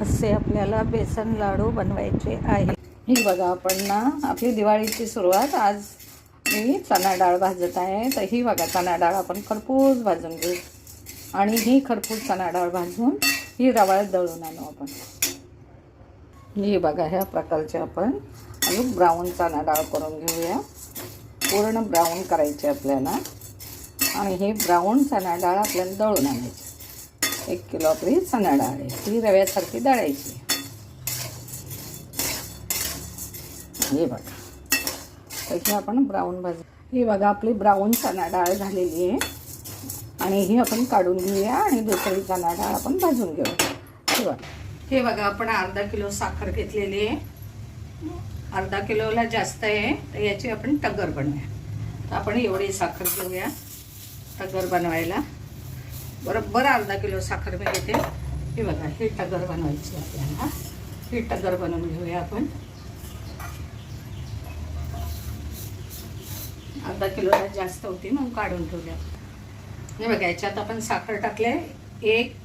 असे आपल्याला बेसन लाडू बनवायचे आहे ही बघा आपण ना आपली दिवाळीची सुरुवात आज मी चणा डाळ भाजत आहे. तर ही बघा चणा डाळ आपण खरपूस भाजून घेऊ. आणि ही खरपूस चणा डाळ भाजून ही रवाळ दळून आणू आपण. ही बघा ह्या प्रकारचे आपण अजून ब्राऊन चणा डाळ करून घेऊया. पूर्ण ब्राऊन करायचे आपल्याला. आणि हे ब्राऊन चणा डाळ आपल्याला दळून आणायची. एक किलो आपली चणा डाळ आहे. ती रव्यासारखी दळायची. हे बघा. तर आपण ब्राऊन भाजी ही बघा आपली ब्राऊन चणा डाळ झालेली आहे. आणि ही आपण काढून घेऊया आणि दुसरी चणा डाळ आपण भाजून घेऊ. हे बघा. हे बघा आपण अर्धा किलो साखर घेतलेली आहे. अर्धा किलोला जास्त आहे. तर याची आपण टगर बनवूया. आपण एवढी साखर घेऊया. टगर बनवायला. बरोबर अर्धा किलो साखर मी घेते. हे बघा ही टगर बनवायची आपल्याला. ही टगर बनवून घेऊया आपण. अर्धा किलोला जास्त होती मग काढून ठेवल्या हे बघा याच्यात आपण साखर टाकले. एक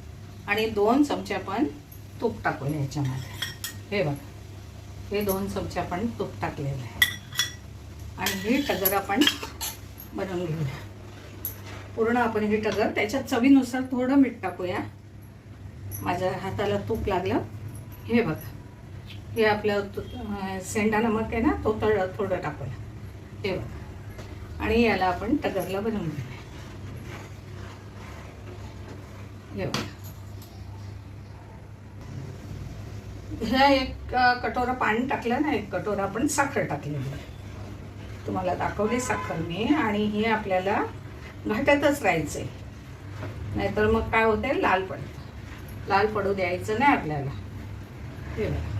आणि दोन चमचे आपण तूप टाकूया याच्यामध्ये. हे बघा हे दोन चमचे आपण तूप टाकलेलं आहे. आणि ही टगर आपण बनवून घेऊया. पूर्ण आपण हे टगर त्याच्यात चवीनुसार थोडं मीठ टाकूया. माझ्या हाताला तूप लागलं. हे बघा. हे आपलं सेंडा नमक आहे ना तो तळ थोडं टाकूया. हे बघा. आणि याला आपण टगरला बनवून घेऊया हे बघा. ह्या एक कटोरा पाणी टाकलं ना एक कटोरा आपण साखर टाकलेली तुम्हाला दाखवली साखर मी. आणि हे आपल्याला घाट्यातच राहायचंय. नाहीतर मग काय होते लाल पडतं. लाल पडू द्यायचं नाही आपल्याला. हे बघा.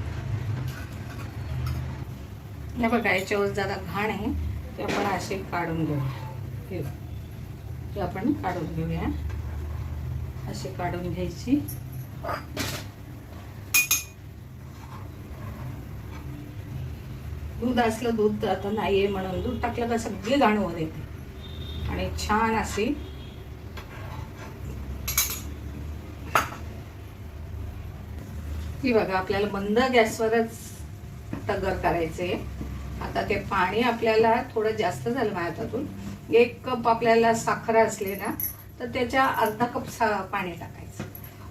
हे बघा याच्यावर जरा घाण आहे. ते आपण असे काढून घेऊया. हे आपण काढून घेऊया. अशी काढून घ्यायची. दूध असलं दूध आता नाहीये म्हणून दूध टाकलं का सगळी घाण वर येते. आणि छान अशी ही बघा आपल्याला बंद गॅसवरच टगर करायचे आता ते पाणी आपल्याला थोडं जास्त झालं माझ्या हातातून एक कप आपल्याला साखर असले ना तर त्याच्या अर्धा कप सा पाणी टाकायचं.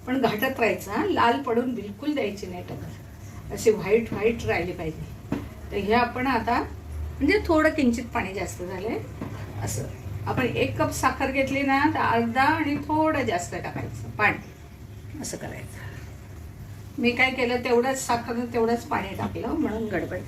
पण घाटत राहायचं लाल पडून बिलकुल द्यायची नाही टगर. अशी व्हाईट व्हाईट राहिली पाहिजे. तर हे आपण आता म्हणजे थोडं किंचित पाणी जास्त झालंय असं. आपण एक कप साखर घेतली ना तर अर्धा आणि थोडं जास्त टाकायचं पाणी. असं करायचं. मी काय केलं तेवढंच साखर तेवढंच पाणी टाकलं म्हणून गडबड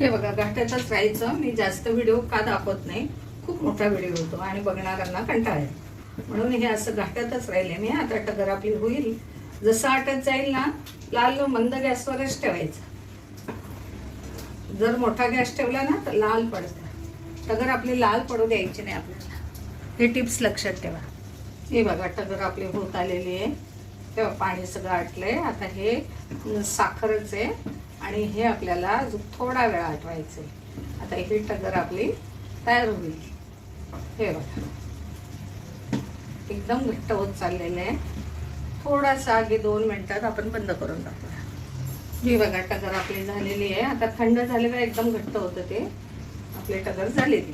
हे बघा घाटातच राहायचं. मी जास्त व्हिडिओ का दाखवत नाही. खूप मोठा व्हिडिओ होतो आणि बघणाऱ्यांना कंटाळा येतो. म्हणून हे असं घाटातच राहिले मी. आता टगर आपली होईल. जसं आटत जाईल ना लाल मंद गॅसवरच ठेवायचं. जर मोठा गॅस ठेवला ना तर लाल पडतं. टगर आपली लाल पडू द्यायची नाही आपल्याला. हे टिप्स लक्षात ठेवा. हे बघा टगर आपली होत आलेली आहे. तेव्हा पाणी सगळं आटलंय. आता हे साखरच आहे. आणि हे आपल्याला अजून थोडा वेळ आटवायचं आहे आता ही टगर आपली तयार होईल. हे बघा. एकदम घट्ट होत चाललेलं आहे. थोडासा आगे दोन मिनटात आपण बंद करून टाकूया. ही बघा टगर आपली झालेली आहे. आता थंड झालेलं एकदम घट्ट होतं ते. आपले टगर झालेली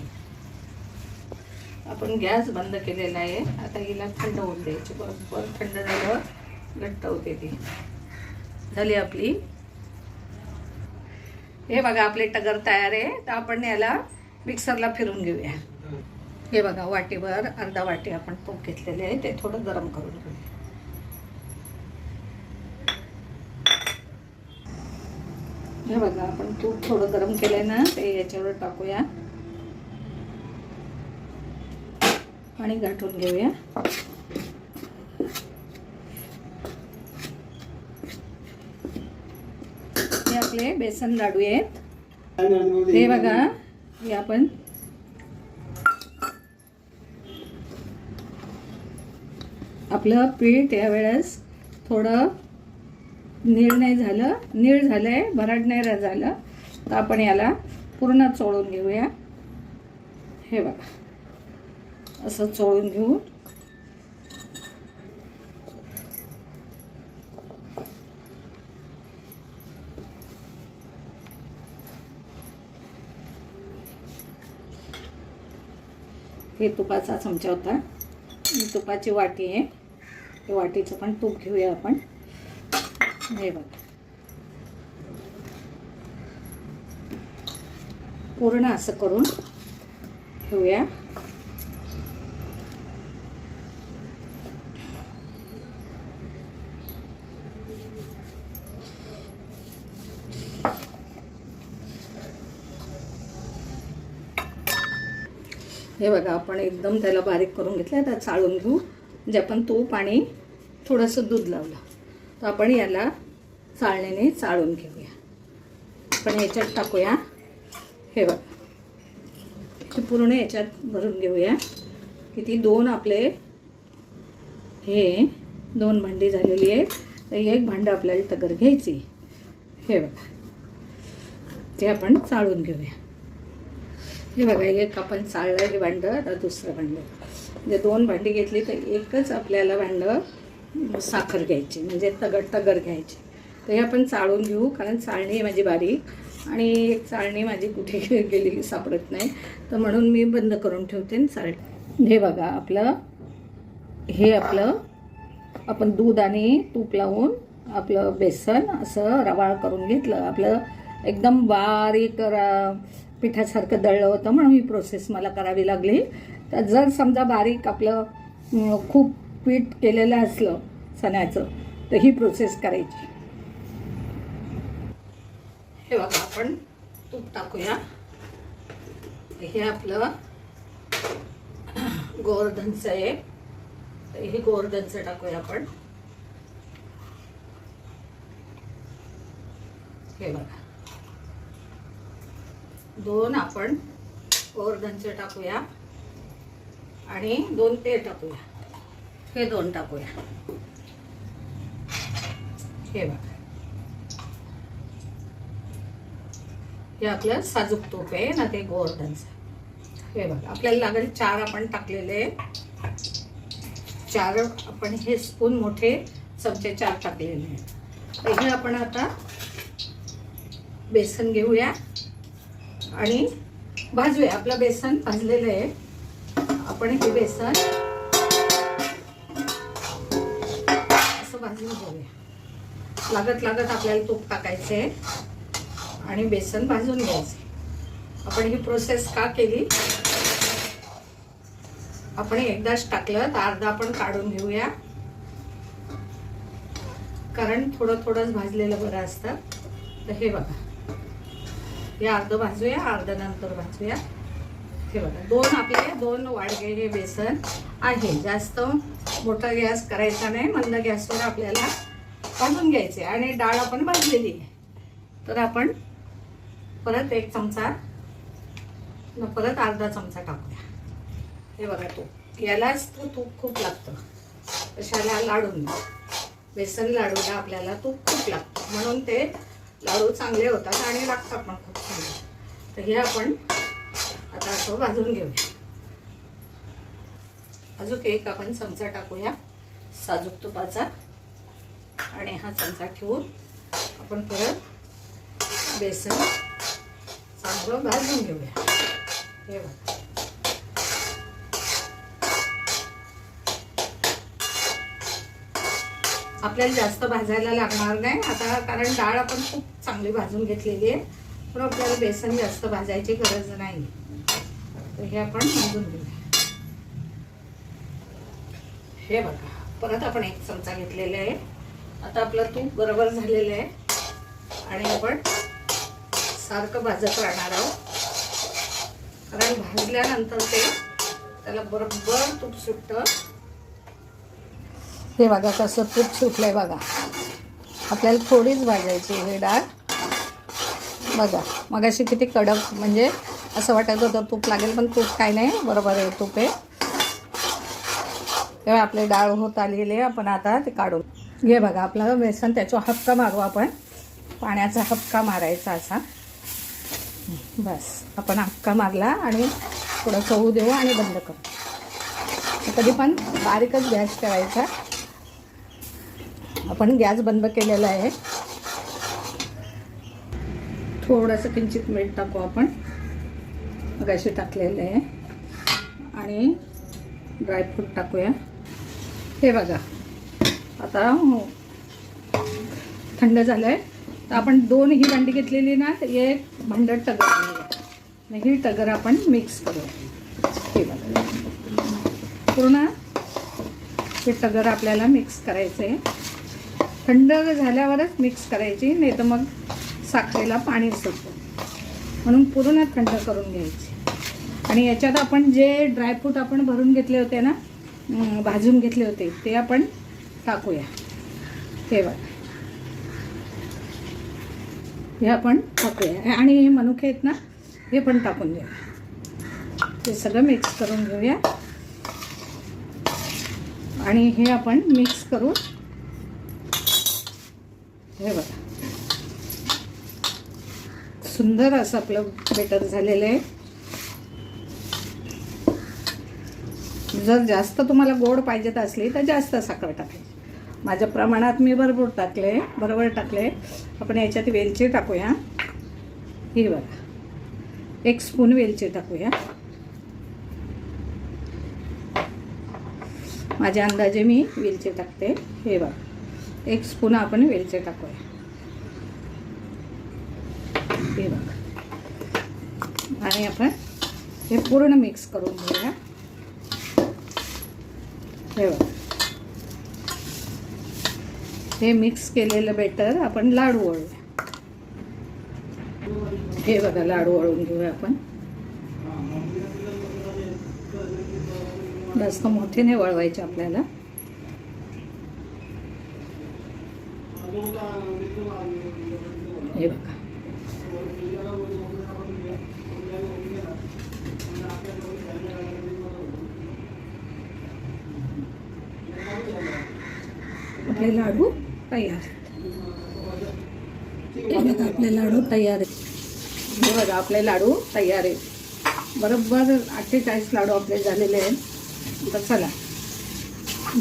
आपण गॅस बंद केलेला आहे. आता हिला थंड होऊन द्यायची. बरोबर थंड झाल्यावर घट्ट होते ती. झाली आपली. हे बघा आपले टगर तयार आहे. तर आपण याला मिक्सरला फिरून घेऊया. हे बघा वाटीवर अर्धा वाटी आपण तूप घेतलेले आहे. ते थोडं गरम करून घेऊया. हे बघा आपण तूप थोडं गरम केलंय ना ते याच्यावर टाकूया. आणि गाठून घेऊया. हे आपले बेसन लाडू आहेत. हे बघा हे आपण आपलं पीठ यावेळेस थोडं नीळ नाही झालं. नीळ झालं आहे भराट नाही झालं. तर आपण याला पूर्ण चोळून घेऊया. हे बघा. असं चोळून घेऊ हे तुपाचा चमचा होता. ही तुपाची वाटी आहे. वाटीचं पण तूप घेऊया आपण. हे बघा पूर्ण असं करून ठेवूया. हे बघा आपण एकदम त्याला बारीक करून घेतलं त्यात चाळून घेऊ. म्हणजे आपण तूप आणि थोडंसं दूध लावलं. तर आपण याला चाळणीने चाळून घेऊया. आपण याच्यात टाकूया. हे बघा. पूर्ण याच्यात भरून घेऊया. किती? दोन आपले हे दोन भांडी झालेली आहेत. तर एक भांडं आपल्याला तगर घ्यायची. हे बघा. ते आपण चाळून घेऊया. हे बघा एक आपण चाळलं हे भांडं आता दुसरं भांडं. म्हणजे दोन भांडी घेतली तर एकच आपल्याला भांडं साखर घ्यायची म्हणजे तगड तगर घ्यायची. तर हे आपण चाळून घेऊ कारण चाळणी आहे माझी बारीक. आणि एक चाळणी माझी कुठे गेली सापडत नाही. तर म्हणून मी बंद करून ठेवते आणि चाळणी. हे बघा आपलं हे आपलं आपण दूध आणि तूप लावून आपलं बेसन असं रवाळ करून घेतलं. आपलं एकदम बारीक पिठासारखं दळलं होतं म्हणून ही प्रोसेस मला करावी लागली. तर जर समजा बारीक आपलं खूप पीठ केलेलं असलं चण्याचं तर ही प्रोसेस करायची. हे बघा आपण तूप टाकूया. हे आपलं गोवर्धनचं आहे. तर हे गोवर्धनचं टाकूया आपण. हे बघा. दोन आपण गोवर्धनचं टाकूया. आणि दोन ते टाकूया. हे दोन टाकूया. हे बघा. हे आपलं साजूक तूप आहे ना ते गोवर्धनचं. हे बघा आपल्याला लागेल चार आपण टाकलेले. चार आपण हे स्पून मोठे चमचे चार टाकलेले आहेत. हे आपण आता बेसन घेऊया आणि भाजूया. आपलं बेसन भाजलेलं आहे. आपण हे बेसन भाजून घेऊया लागत लागत आपल्याला तूप टाकायचं आहे. आणि बेसन भाजून घ्यायचं. आपण ही प्रोसेस का केली? आपण एकदाच टाकलं तर अर्धा आपण काढून घेऊया. कारण थोडं थोडंच भाजलेलं बरं असतं. तर हे बघा. हे अर्धं भाजूया अर्ध नंतर भाजूया. हे बघा दोन आपले दोन वाडगे हे बेसन आहे. जास्त मोठा गॅस करायचा नाही. मंद गॅसवर आपल्याला भाजून घ्यायचे. आणि डाळ आपण भाजलेली आहे. तर आपण परत एक चमचा न परत अर्धा चमचा टाकूया. हे बघा तूप. यालाच तर तूप खूप लागतं. कशाला? लाडून. बेसन लाडूला आपल्याला तूप खूप लागतं. म्हणून ते लाडू चांगले होतात आणि लागतात पण खूप चांगले तर हे आपण असं भाजून घेऊया. अजून एक आपण चमचा टाकूया साजूक तुपाचा. आणि हा चमचा ठेवून आपण परत बेसन चांगलं भाजून घेऊया. हे बघा. आपल्याला जास्त भाजायला लागणार नाही. आता कारण डाळ आपण खूप चांगली भाजून घेतलेली आहे. पण आपल्याला बेसन जास्त भाजायची गरज नाही. तर हे आपण भाजून घेऊया. हे बघा परत आपण एक चमचा घेतलेला आहे. आता आपलं तूप बरोबर झालेलं आहे. आणि आपण सारखं भाजत राहणार आहोत. कारण भाजल्यानंतर ते त्याला बरोबर तूप सुटतं. हे बघा कसं तूप सुटलंय बघा. आपल्याला थोडीच भाजायची हे डाळ. बघा मगाशी किती कडक म्हणजे असं वाटायचं होतं तूप लागेल पण तूप काय नाही. बरोबर आहे तूप आहे. तेव्हा आपले डाळ होत आलेली आहे आपण आता ते काढून. घे बघा आपला बेसन त्याचा हपका मारू आपण. पाण्याचा हपका मारायचा असा. बस आपण हपका मारला आणि थोडं चवू देऊ आणि बंद करू. कधी पण बारीकच गॅस ठेवायचा. आपण गॅस बंद केलेला आहे. थोडंसं किंचित मीठ टाकू आपण. मगाशी टाकलेलं. आहे आणि ड्रायफ्रूट टाकूया. हे बघा. आता थंड झालं आहे तर आपण दोन ही भांडी घेतलेली ना एक भांडं टगर ही टगर आपण मिक्स करू हे बघा. पूर्ण हे टगर आपल्याला मिक्स करायचं आहे थंड झाल्यावरच मिक्स करायची नाही तर मग साखरेला पाणी सुटतं म्हणून पूर्ण थंड करून घ्यायची. आणि याच्यात आपण जे ड्रायफ्रूट आपण भरून घेतले होते ना भाजून घेतले होते ते आपण टाकूया. तेव्हा हे आपण टाकूया. आणि हे मनुके आहेत ना हे पण टाकून घेऊया ते सगळं मिक्स करून घेऊया. आणि हे आपण मिक्स करू हे बघा. सुंदर असं आपलं बेटर झालेलं आहे. जर जास्त तुम्हाला गोड पाहिजेत असली तर जास्त साखर टाकायची. माझ्या प्रमाणात मी भरपूर टाकले बरोबर टाकले. आपण याच्यात वेलची टाकूया. ही बघा. एक स्पून वेलची टाकूया. माझ्या अंदाजे मी वेलची टाकते. हे बघा. एक स्पून आपण वेलची टाकूया. हे बघा. आणि आपण हे पूर्ण मिक्स करून घेऊया. हे बघा. हे मिक्स केलेलं बेटर आपण लाडू वळूया हे बघा लाडू वळून घेऊया आपण. जास्त मोठे नाही वळवायचे आपल्याला. हे बघा. आपले लाडू तयार बघा आपले लाडू तयार आहेत. हे बघा आपले लाडू तयार आहेत. बरोबर अठ्ठेचाळीस लाडू आपले झालेले आहेत. तर चला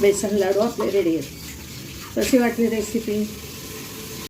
बेसन लाडू आपले रेडी आहेत. कशी वाटली रेसिपी